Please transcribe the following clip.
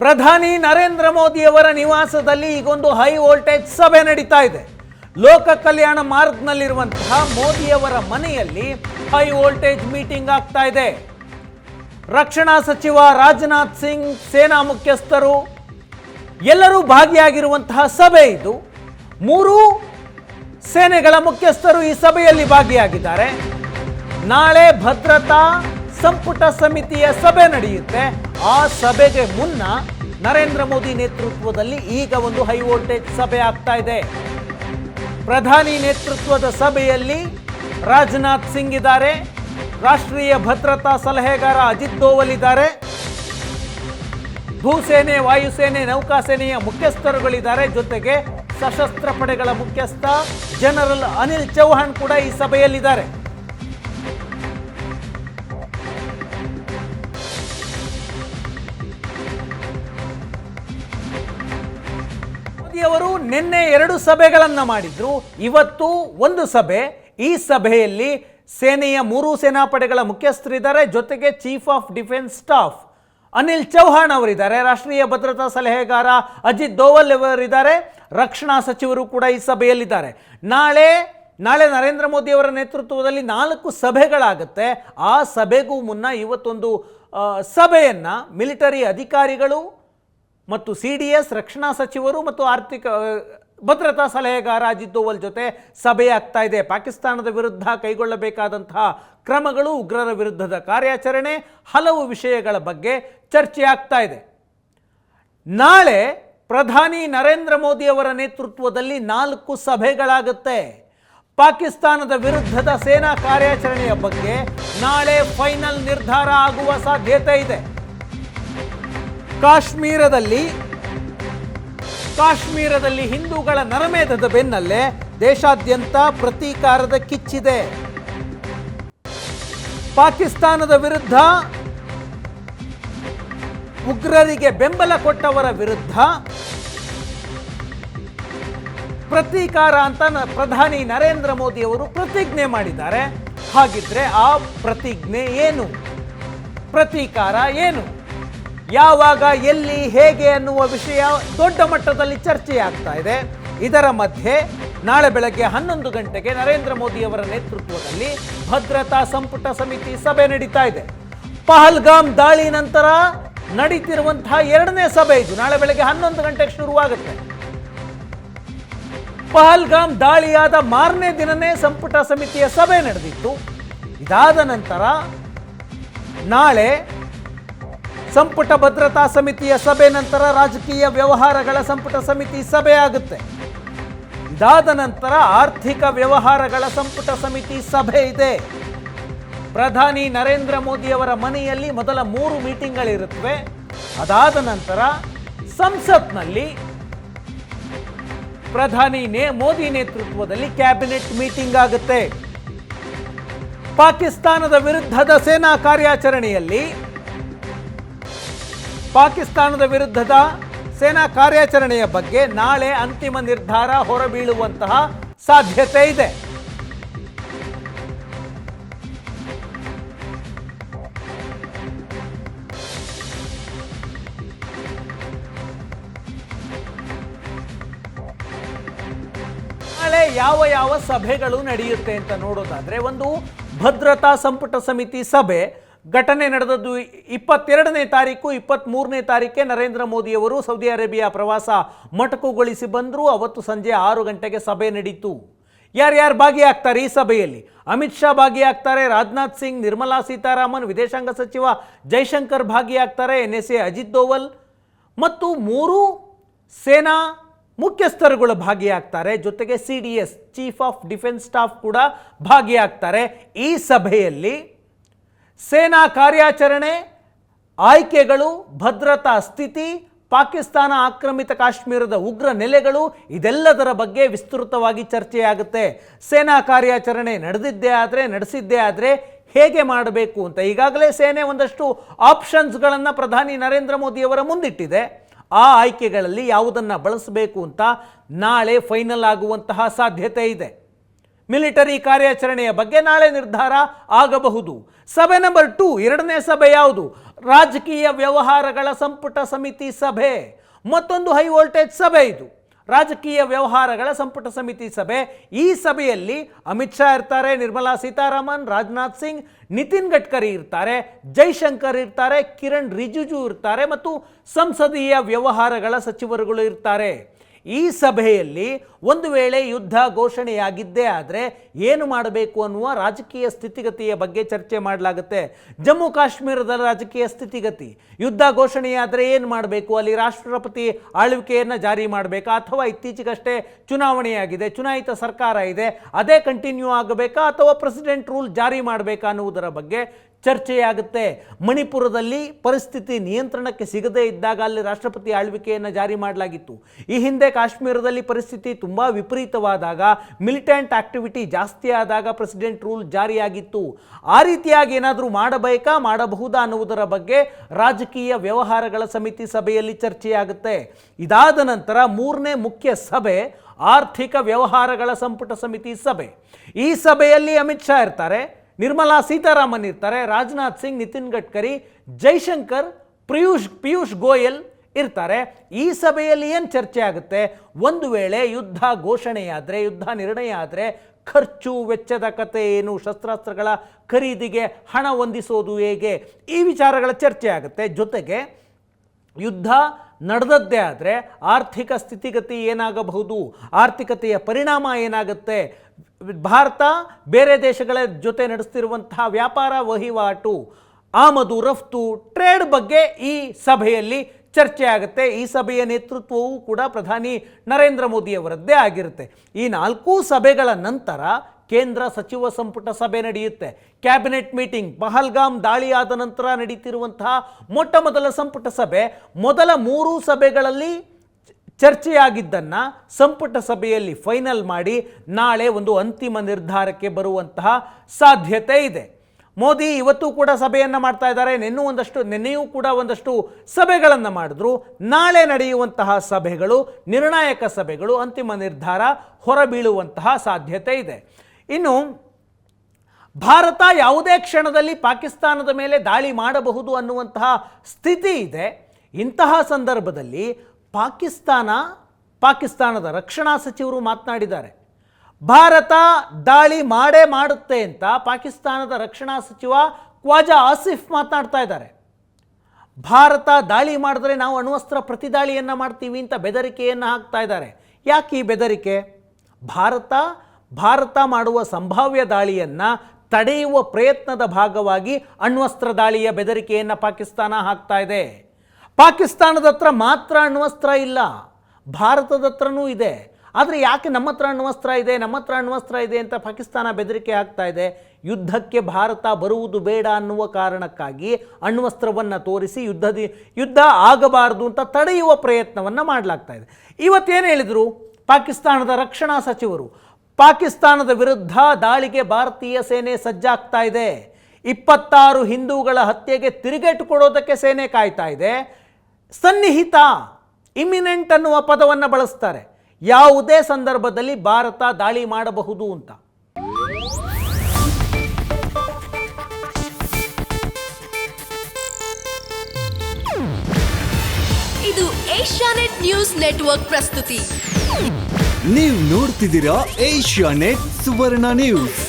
ಪ್ರಧಾನಿ ನರೇಂದ್ರ ಮೋದಿಯವರ ನಿವಾಸದಲ್ಲಿ ಈಗೊಂದು ಹೈ ವೋಲ್ಟೇಜ್ ಸಭೆ ನಡೀತಾ ಇದೆ. ಲೋಕ ಕಲ್ಯಾಣ ಮಾರ್ಗ್ನಲ್ಲಿರುವಂತಹ ಮೋದಿಯವರ ಮನೆಯಲ್ಲಿ ಹೈ ವೋಲ್ಟೇಜ್ ಮೀಟಿಂಗ್ ಆಗ್ತಾ ಇದೆ. ರಕ್ಷಣಾ ಸಚಿವ ರಾಜನಾಥ್ ಸಿಂಗ್, ಸೇನಾ ಮುಖ್ಯಸ್ಥರು, ಎಲ್ಲರೂ ಭಾಗಿಯಾಗಿರುವಂತಹ ಸಭೆ ಇದು. ಮೂರೂ ಸೇನೆಗಳ ಮುಖ್ಯಸ್ಥರು ಈ ಸಭೆಯಲ್ಲಿ ಭಾಗಿಯಾಗಿದ್ದಾರೆ. ನಾಳೆ ಭದ್ರತಾ ಸಂಪುಟ ಸಮಿತಿಯ ಸಭೆ ನಡೆಯುತ್ತೆ. ಆ ಸಭೆಗೆ ಮುನ್ನ ನರೇಂದ್ರ ಮೋದಿ ನೇತೃತ್ವದಲ್ಲಿ ಈಗ ಒಂದು ಹೈ ವೋಲ್ಟೇಜ್ ಸಭೆ ಆಗ್ತಾ ಇದೆ. ಪ್ರಧಾನಿ ನೇತೃತ್ವದ ಸಭೆಯಲ್ಲಿ ರಾಜನಾಥ್ ಸಿಂಗ್ ಇದ್ದಾರೆ. ರಾಷ್ಟ್ರೀಯ ಭದ್ರತಾ ಸಲಹೆಗಾರ ಅಜಿತ್ ದೋವಲ್ ಇದ್ದಾರೆ. ಭೂಸೇನೆ, ವಾಯುಸೇನೆ, ನೌಕಾಸೇನೆಯ ಮುಖ್ಯಸ್ಥರುಗಳಿದ್ದಾರೆ. ಜೊತೆಗೆ ಸಶಸ್ತ್ರ ಪಡೆಗಳ ಮುಖ್ಯಸ್ಥ ಜನರಲ್ ಅನಿಲ್ ಚೌಹಾಣ್ ಕೂಡ ಈ ಸಭೆಯಲ್ಲಿದ್ದಾರೆ. ನಿನ್ನೆ ಎರಡು ಸಭೆಗಳನ್ನು ಮಾಡಿದ್ರು. ಇವತ್ತು ಒಂದು ಸಭೆ. ಈ ಸಭೆಯಲ್ಲಿ ಸೇನೆಯ ಮೂರು ಸೇನಾಪಡೆಗಳ ಮುಖ್ಯಸ್ಥರಿದ್ದಾರೆ. ಜೊತೆಗೆ chief of defence staff Anil Chauhan ಅವರಿದ್ದಾರೆ. ರಾಷ್ಟ್ರೀಯ ಭದ್ರತಾ ಸಲಹೆಗಾರ ಅಜಿತ್ ದೋವಲ್ ಅವರಿದ್ದಾರೆ. ರಕ್ಷಣಾ ಸಚಿವರು ಕೂಡ ಈ ಸಭೆಯಲ್ಲಿದ್ದಾರೆ. ನಾಳೆ ನಾಳೆ ನರೇಂದ್ರ ಮೋದಿ ಅವರ ನೇತೃತ್ವದಲ್ಲಿ ನಾಲ್ಕು ಸಭೆಗಳಾಗುತ್ತೆ. ಆ ಸಭೆಗೂ ಮುನ್ನ ಇವತ್ತೊಂದು ಸಭೆಯನ್ನು ಮಿಲಿಟರಿ ಅಧಿಕಾರಿಗಳು ಮತ್ತು ಸಿ ಡಿ ಎಸ್ ರಕ್ಷಣಾ ಸಚಿವರು ಮತ್ತು ಆರ್ಥಿಕ ಭದ್ರತಾ ಸಲಹೆಗಾರ ಅಜಿತ್ ದೋವಲ್ ಜೊತೆ ಸಭೆ ಆಗ್ತಾ ಇದೆ. ಪಾಕಿಸ್ತಾನದ ವಿರುದ್ಧ ಕೈಗೊಳ್ಳಬೇಕಾದಂತಹ ಕ್ರಮಗಳು ಉಗ್ರರ ವಿರುದ್ಧದ ಕಾರ್ಯಾಚರಣೆ, ಹಲವು ವಿಷಯಗಳ ಬಗ್ಗೆ ಚರ್ಚೆ ಆಗ್ತಾ ಇದೆ. ನಾಳೆ ಪ್ರಧಾನಿ ನರೇಂದ್ರ ಮೋದಿ ಅವರ ನೇತೃತ್ವದಲ್ಲಿ ನಾಲ್ಕು ಸಭೆಗಳಾಗುತ್ತೆ. ಪಾಕಿಸ್ತಾನದ ವಿರುದ್ಧದ ಸೇನಾ ಕಾರ್ಯಾಚರಣೆಯ ಬಗ್ಗೆ ನಾಳೆ ಫೈನಲ್ ನಿರ್ಧಾರ ಆಗುವ ಸಾಧ್ಯತೆ ಇದೆ. ಕಾಶ್ಮೀರದಲ್ಲಿ ಕಾಶ್ಮೀರದಲ್ಲಿ ಹಿಂದೂಗಳ ನರಮೇಧದ ಬೆನ್ನಲ್ಲೇ ದೇಶಾದ್ಯಂತ ಪ್ರತೀಕಾರದ ಕಿಚ್ಚಿದೆ. ಪಾಕಿಸ್ತಾನದ ವಿರುದ್ಧ ಉಗ್ರರಿಗೆ ಬೆಂಬಲ ಕೊಟ್ಟವರ ವಿರುದ್ಧ ಪ್ರತೀಕಾರ ಅಂತ ಪ್ರಧಾನಿ ನರೇಂದ್ರ ಮೋದಿ ಅವರು ಪ್ರತಿಜ್ಞೆ ಮಾಡಿದ್ದಾರೆ. ಹಾಗಿದ್ರೆ ಆ ಪ್ರತಿಜ್ಞೆ ಏನು? ಪ್ರತೀಕಾರ ಏನು? ಯಾವಾಗ, ಎಲ್ಲಿ, ಹೇಗೆ ಅನ್ನುವ ವಿಷಯ ದೊಡ್ಡ ಮಟ್ಟದಲ್ಲಿ ಚರ್ಚೆಯಾಗ್ತಾ ಇದೆ. ಇದರ ಮಧ್ಯೆ ನಾಳೆ ಬೆಳಗ್ಗೆ ಹನ್ನೊಂದು ಗಂಟೆಗೆ ನರೇಂದ್ರ ಮೋದಿ ಅವರ ನೇತೃತ್ವದಲ್ಲಿ ಭದ್ರತಾ ಸಂಪುಟ ಸಮಿತಿ ಸಭೆ ನಡೀತಾ ಇದೆ. ಪಹಲ್ಗಾಮ್ ದಾಳಿ ನಂತರ ನಡೀತಿರುವಂತಹ ಎರಡನೇ ಸಭೆ ಇದು. ನಾಳೆ ಬೆಳಗ್ಗೆ ಹನ್ನೊಂದು ಗಂಟೆಗೆ ಶುರುವಾಗುತ್ತೆ. ಪಹಲ್ಗಾಮ್ ದಾಳಿಯಾದ ಮಾರನೇ ದಿನನೇ ಸಂಪುಟ ಸಮಿತಿಯ ಸಭೆ ನಡೆದಿತ್ತು. ಇದಾದ ನಂತರ ನಾಳೆ ಸಂಪುಟ ಭದ್ರತಾ ಸಮಿತಿಯ ಸಭೆ ನಂತರ ರಾಜಕೀಯ ವ್ಯವಹಾರಗಳ ಸಂಪುಟ ಸಮಿತಿ ಸಭೆ ಆಗುತ್ತೆ ಇದಾದ ನಂತರ ಆರ್ಥಿಕ ವ್ಯವಹಾರಗಳ ಸಂಪುಟ ಸಮಿತಿ ಸಭೆ ಇದೆ. ಪ್ರಧಾನಿ ನರೇಂದ್ರ ಮೋದಿಯವರ ಮನೆಯಲ್ಲಿ ಮೊದಲ ಮೂರು ಮೀಟಿಂಗ್ಗಳಿರುತ್ತವೆ. ಅದಾದ ನಂತರ ಸಂಸತ್ನಲ್ಲಿ ಪ್ರಧಾನಿ ನೇ ಮೋದಿ ನೇತೃತ್ವದಲ್ಲಿ ಕ್ಯಾಬಿನೆಟ್ ಮೀಟಿಂಗ್ ಆಗುತ್ತೆ. ಪಾಕಿಸ್ತಾನದ ವಿರುದ್ಧದ ಸೇನಾ ಕಾರ್ಯಾಚರಣೆಯಲ್ಲಿ ಪಾಕಿಸ್ತಾನದ ವಿರುದ್ಧದ ಸೇನಾ ಕಾರ್ಯಾಚರಣೆಯ ಬಗ್ಗೆ ನಾಳೆ ಅಂತಿಮ ನಿರ್ಧಾರ ಹೊರಬೀಳುವಂತಹ ಸಾಧ್ಯತೆ ಇದೆ. ನಾಳೆ ಯಾವ ಯಾವ ಸಭೆಗಳು ನಡೆಯುತ್ತೆ ಅಂತ ನೋಡೋದಾದ್ರೆ ಒಂದು ಭದ್ರತಾ ಸಂಪುಟ ಸಮಿತಿ ಸಭೆ ಘಟನೆ ನಡೆದದ್ದು ಇಪ್ಪತ್ತೆರಡನೇ ತಾರೀಕು, ಇಪ್ಪತ್ತ್ಮೂರನೇ ತಾರೀಕೆ ನರೇಂದ್ರ ಮೋದಿಯವರು ಸೌದಿ ಅರೇಬಿಯಾ ಪ್ರವಾಸ ಮೊಟಕುಗೊಳಿಸಿ ಬಂದರು. ಅವತ್ತು ಸಂಜೆ ಆರು ಗಂಟೆಗೆ ಸಭೆ ನಡೀತು. ಯಾರ್ಯಾರು ಭಾಗಿಯಾಗ್ತಾರೆ ಈ ಸಭೆಯಲ್ಲಿ? ಅಮಿತ್ ಶಾ ಭಾಗಿಯಾಗ್ತಾರೆ, ರಾಜನಾಥ್ ಸಿಂಗ್, ನಿರ್ಮಲಾ ಸೀತಾರಾಮನ್, ವಿದೇಶಾಂಗ ಸಚಿವ Jaishankar ಭಾಗಿಯಾಗ್ತಾರೆ N S A Ajit Doval ಮತ್ತು ಮೂರು ಸೇನಾ ಮುಖ್ಯಸ್ಥರುಗಳು ಭಾಗಿಯಾಗ್ತಾರೆ. ಜೊತೆಗೆ C D S, chief of defence staff ಕೂಡ ಭಾಗಿಯಾಗ್ತಾರೆ ಈ ಸಭೆಯಲ್ಲಿ. ಸೇನಾ ಕಾರ್ಯಾಚರಣೆ, ಆಯ್ಕೆಗಳು, ಭದ್ರತಾ ಸ್ಥಿತಿ, ಪಾಕಿಸ್ತಾನ ಆಕ್ರಮಿತ ಕಾಶ್ಮೀರದ ಉಗ್ರ ನೆಲೆಗಳು, ಇದೆಲ್ಲದರ ಬಗ್ಗೆ ವಿಸ್ತೃತವಾಗಿ ಚರ್ಚೆಯಾಗುತ್ತೆ. ಸೇನಾ ಕಾರ್ಯಾಚರಣೆ ನಡೆದಿದ್ದೇ ಆದರೆ, ನಡೆಸಿದ್ದೇ ಆದರೆ ಹೇಗೆ ಮಾಡಬೇಕು ಅಂತ ಈಗಾಗಲೇ ಸೇನೆ ಒಂದಷ್ಟು ಆಪ್ಷನ್ಸ್ಗಳನ್ನು ಪ್ರಧಾನಿ ನರೇಂದ್ರ ಮೋದಿಯವರ ಮುಂದಿಟ್ಟಿದೆ. ಆ ಆಯ್ಕೆಗಳಲ್ಲಿ ಯಾವುದನ್ನು ಬಳಸಬೇಕು ಅಂತ ನಾಳೆ ಫೈನಲ್ ಆಗುವಂತಹ ಸಾಧ್ಯತೆ ಇದೆ. ಮಿಲಿಟರಿ ಕಾರ್ಯಾಚರಣೆಯ ಬಗ್ಗೆ ನಾಳೆ ನಿರ್ಧಾರ ಆಗಬಹುದು. ಸಭೆ ನಂಬರ್ ಟೂ, ಎರಡನೇ ಸಭೆ ಯಾವುದು? ರಾಜಕೀಯ ವ್ಯವಹಾರಗಳ ಸಂಪುಟ ಸಮಿತಿ ಸಭೆ. ಮತ್ತೊಂದು ಹೈ ವೋಲ್ಟೇಜ್ ಸಭೆ ಇದು. ರಾಜಕೀಯ ವ್ಯವಹಾರಗಳ ಸಂಪುಟ ಸಮಿತಿ ಸಭೆ. ಈ ಸಭೆಯಲ್ಲಿ ಅಮಿತ್ ಶಾ ಇರ್ತಾರೆ, ನಿರ್ಮಲಾ ಸೀತಾರಾಮನ್, ರಾಜನಾಥ್ ಸಿಂಗ್, ನಿತಿನ್ ಗಡ್ಕರಿ ಇರ್ತಾರೆ, ಜೈಶಂಕರ್ ಇರ್ತಾರೆ, ಕಿರಣ್ ರಿಜಿಜು ಇರ್ತಾರೆ ಮತ್ತು ಸಂಸದೀಯ ವ್ಯವಹಾರಗಳ ಸಚಿವರುಗಳು ಇರ್ತಾರೆ. ಈ ಸಭೆಯಲ್ಲಿ ಒಂದು ವೇಳೆ ಯುದ್ಧ ಘೋಷಣೆಯಾಗಿದ್ದೇ ಆದರೆ ಏನು ಮಾಡಬೇಕು ಅನ್ನುವ ರಾಜಕೀಯ ಸ್ಥಿತಿಗತಿಯ ಬಗ್ಗೆ ಚರ್ಚೆ ಮಾಡಲಾಗುತ್ತೆ. ಜಮ್ಮು ಕಾಶ್ಮೀರದ ರಾಜಕೀಯ ಸ್ಥಿತಿಗತಿ, ಯುದ್ಧ ಘೋಷಣೆಯಾದರೆ ಏನು ಮಾಡಬೇಕು? ಅಲ್ಲಿ ರಾಷ್ಟ್ರಪತಿ ಆಳ್ವಿಕೆಯನ್ನು ಜಾರಿ ಮಾಡಬೇಕಾ? ಅಥವಾ ಇತ್ತೀಚೆಗಷ್ಟೇ ಚುನಾವಣೆಯಾಗಿದೆ, ಚುನಾಯಿತ ಸರ್ಕಾರ ಇದೆ, ಅದೇ ಕಂಟಿನ್ಯೂ ಆಗಬೇಕಾ? ಅಥವಾ ಪ್ರೆಸಿಡೆಂಟ್ ರೂಲ್ ಜಾರಿ ಮಾಡಬೇಕಾ ಅನ್ನುವುದರ ಬಗ್ಗೆ ಚರ್ಚೆಯಾಗುತ್ತೆ. ಮಣಿಪುರದಲ್ಲಿ ಪರಿಸ್ಥಿತಿ ನಿಯಂತ್ರಣಕ್ಕೆ ಸಿಗದೇ ಇದ್ದಾಗ ಅಲ್ಲಿ ರಾಷ್ಟ್ರಪತಿ ಆಳ್ವಿಕೆಯನ್ನು ಜಾರಿ ಮಾಡಲಾಗಿತ್ತು. ಈ ಹಿಂದೆ ಕಾಶ್ಮೀರದಲ್ಲಿ ಪರಿಸ್ಥಿತಿ ತುಂಬ ವಿಪರೀತವಾದಾಗ, ಮಿಲಿಟೆಂಟ್ ಆಕ್ಟಿವಿಟಿ ಜಾಸ್ತಿ ಆದಾಗ ಪ್ರೆಸಿಡೆಂಟ್ ರೂಲ್ ಜಾರಿಯಾಗಿತ್ತು. ಆ ರೀತಿಯಾಗಿ ಏನಾದರೂ ಮಾಡಬೇಕಾ, ಮಾಡಬಹುದಾ ಅನ್ನುವುದರ ಬಗ್ಗೆ ರಾಜಕೀಯ ವ್ಯವಹಾರಗಳ ಸಮಿತಿ ಸಭೆಯಲ್ಲಿ ಚರ್ಚೆಯಾಗುತ್ತೆ. ಇದಾದ ನಂತರ ಮೂರನೇ ಮುಖ್ಯ ಸಭೆ, ಆರ್ಥಿಕ ವ್ಯವಹಾರಗಳ ಸಂಪುಟ ಸಮಿತಿ ಸಭೆ. ಈ ಸಭೆಯಲ್ಲಿ ಅಮಿತ್ ಶಾ ಇರ್ತಾರೆ. ನಿರ್ಮಲಾ ಸೀತಾರಾಮನ್ ಇರ್ತಾರೆ, ರಾಜನಾಥ್ ಸಿಂಗ್, ನಿತಿನ್ ಗಡ್ಕರಿ, ಜೈಶಂಕರ್ ಪಿಯೂಷ್ ಪಿಯೂಷ್ ಗೋಯಲ್ ಇರ್ತಾರೆ. ಈ ಸಭೆಯಲ್ಲಿ ಏನು ಚರ್ಚೆ ಆಗುತ್ತೆ? ಒಂದು ವೇಳೆ ಯುದ್ಧ ಘೋಷಣೆಯಾದರೆ ಯುದ್ಧ ನಿರ್ಣಯ ಆದರೆ ಖರ್ಚು, ವೆಚ್ಚದ ಕತೆ ಏನು, ಶಸ್ತ್ರಾಸ್ತ್ರಗಳ ಖರೀದಿಗೆ ಹಣ ಹೊಂದಿಸೋದು ಹೇಗೆ? ಈ ವಿಚಾರಗಳ ಚರ್ಚೆ ಆಗುತ್ತೆ. ಜೊತೆಗೆ ಯುದ್ಧ ನಡೆದದ್ದೇ ಆದರೆ ಆರ್ಥಿಕ ಸ್ಥಿತಿಗತಿ ಏನಾಗಬಹುದು? ಆರ್ಥಿಕತೆಯ ಪರಿಣಾಮ ಏನಾಗುತ್ತೆ? ಭಾರತ ಬೇರೆ ದೇಶಗಳ ಜೊತೆ ನಡೆಸ್ತಿರುವಂತಹ ವ್ಯಾಪಾರ ವಹಿವಾಟು, ಆಮದು, ರಫ್ತು, ಟ್ರೇಡ್ ಬಗ್ಗೆ ಈ ಸಭೆಯಲ್ಲಿ ಚರ್ಚೆ ಆಗುತ್ತೆ. ಈ ಸಭೆಯ ನೇತೃತ್ವವೂ ಕೂಡ ಪ್ರಧಾನಿ ನರೇಂದ್ರ ಮೋದಿಯವರದ್ದೇ ಆಗಿರುತ್ತೆ. ಈ ನಾಲ್ಕು ಸಭೆಗಳ ನಂತರ ಕೇಂದ್ರ ಸಚಿವ ಸಂಪುಟ ಸಭೆ ನಡೆಯುತ್ತೆ. ಕ್ಯಾಬಿನೆಟ್ ಮೀಟಿಂಗ್, ಪಹಲ್ಗಾಮ್ ದಾಳಿ ಆದ ನಂತರ ನಡೀತಿರುವಂತಹ ಮೊಟ್ಟ ಮೊದಲ ಸಂಪುಟ ಸಭೆ. ಮೊದಲ ಮೂರು ಸಭೆಗಳಲ್ಲಿ ಚರ್ಚೆಯಾಗಿದ್ದನ್ನು ಸಂಪುಟ ಸಭೆಯಲ್ಲಿ ಫೈನಲ್ ಮಾಡಿ ನಾಳೆ ಒಂದು ಅಂತಿಮ ನಿರ್ಧಾರಕ್ಕೆ ಬರುವಂತಹ ಸಾಧ್ಯತೆ ಇದೆ. ಮೋದಿ ಇವತ್ತು ಕೂಡ ಸಭೆಯನ್ನು ಮಾಡ್ತಾ ಇದ್ದಾರೆ. ನಿನ್ನೂ ಒಂದಷ್ಟು, ನಿನ್ನೆಯೂ ಕೂಡ ಒಂದಷ್ಟು ಸಭೆಗಳನ್ನು ಮಾಡಿದ್ರು. ನಾಳೆ ನಡೆಯುವಂತಹ ಸಭೆಗಳು, ನಿರ್ಣಾಯಕ ಸಭೆಗಳು, ಅಂತಿಮ ನಿರ್ಧಾರ ಹೊರಬೀಳುವಂತಹ ಸಾಧ್ಯತೆ ಇದೆ. ಇನ್ನು, ಭಾರತ ಯಾವುದೇ ಕ್ಷಣದಲ್ಲಿ ಪಾಕಿಸ್ತಾನದ ಮೇಲೆ ದಾಳಿ ಮಾಡಬಹುದು ಅನ್ನುವಂತಹ ಸ್ಥಿತಿ ಇದೆ. ಇಂತಹ ಸಂದರ್ಭದಲ್ಲಿ ಪಾಕಿಸ್ತಾನ, ಪಾಕಿಸ್ತಾನದ ರಕ್ಷಣಾ ಸಚಿವರು ಮಾತನಾಡಿದ್ದಾರೆ. ಭಾರತ ದಾಳಿ ಮಾಡೇ ಮಾಡುತ್ತೆ ಅಂತ ಪಾಕಿಸ್ತಾನದ ರಕ್ಷಣಾ ಸಚಿವ ಖ್ವಾಜಾ ಆಸಿಫ್ ಮಾತನಾಡ್ತಾ ಇದ್ದಾರೆ. ಭಾರತ ದಾಳಿ ಮಾಡಿದ್ರೆ ನಾವು ಅಣ್ವಸ್ತ್ರ ಪ್ರತಿದಾಳಿಯನ್ನು ಮಾಡ್ತೀವಿ ಅಂತ ಬೆದರಿಕೆಯನ್ನು ಹಾಕ್ತಾ ಇದ್ದಾರೆ. ಯಾಕೆ ಈ ಬೆದರಿಕೆ? ಭಾರತ ಭಾರತ ಮಾಡುವ ಸಂಭಾವ್ಯ ದಾಳಿಯನ್ನು ತಡೆಯುವ ಪ್ರಯತ್ನದ ಭಾಗವಾಗಿ ಅಣ್ವಸ್ತ್ರ ದಾಳಿಯ ಬೆದರಿಕೆಯನ್ನು ಪಾಕಿಸ್ತಾನ ಹಾಕ್ತಾ ಇದೆ. ಪಾಕಿಸ್ತಾನದ ಹತ್ರ ಮಾತ್ರ ಅಣ್ವಸ್ತ್ರ ಇಲ್ಲ. ಭಾರತದ ಹತ್ರನೂ ಇದೆ. ಆದರೆ ಯಾಕೆ ನಮ್ಮ ಹತ್ರ ಅಣ್ವಸ್ತ್ರ ಇದೆ? ನಮ್ಮ ಹತ್ರ ಅಣ್ವಸ್ತ್ರ ಇದೆ ಅಂತ ಪಾಕಿಸ್ತಾನ ಬೆದರಿಕೆ ಆಗ್ತಾ ಇದೆ. ಯುದ್ಧಕ್ಕೆ ಭಾರತ ಬರುವುದು ಬೇಡ ಅನ್ನುವ ಕಾರಣಕ್ಕಾಗಿ ಅಣ್ವಸ್ತ್ರವನ್ನು ತೋರಿಸಿ ಯುದ್ಧದಿ ಯುದ್ಧ ಆಗಬಾರದು ಅಂತ ತಡೆಯುವ ಪ್ರಯತ್ನವನ್ನು ಮಾಡಲಾಗ್ತಾ ಇದೆ. ಇವತ್ತೇನು ಹೇಳಿದರು? ಪಾಕಿಸ್ತಾನದ ರಕ್ಷಣಾ ಸಚಿವರು, ಪಾಕಿಸ್ತಾನದ ವಿರುದ್ಧ ದಾಳಿಗೆ ಭಾರತೀಯ ಸೇನೆ ಸಜ್ಜಾಗ್ತಾ ಇದೆ. ಇಪ್ಪತ್ತಾರು ಹಿಂದೂಗಳ ಹತ್ಯೆಗೆ ತಿರುಗೇಟು ಕೊಡೋದಕ್ಕೆ ಸೇನೆ ಕಾಯ್ತಾ ಇದೆ. ಸನ್ನಿಹಿತ ಇಮಿನೆಂಟ್ ಅನ್ನುವ ಪದವನ್ನು ಬಳಸ್ತಾರೆ. ಯಾವುದೇ ಸಂದರ್ಭದಲ್ಲಿ ಭಾರತ ದಾಳಿ ಮಾಡಬಹುದು ಅಂತ. ಇದು ಏಷ್ಯಾನೆಟ್ ನ್ಯೂಸ್ ನೆಟ್ವರ್ಕ್ ಪ್ರಸ್ತುತಿ. ನೀವು ನೋಡ್ತಿದ್ದೀರಾ ಏಷ್ಯಾ ನೆಟ್ ಸುವರ್ಣ ನ್ಯೂಸ್.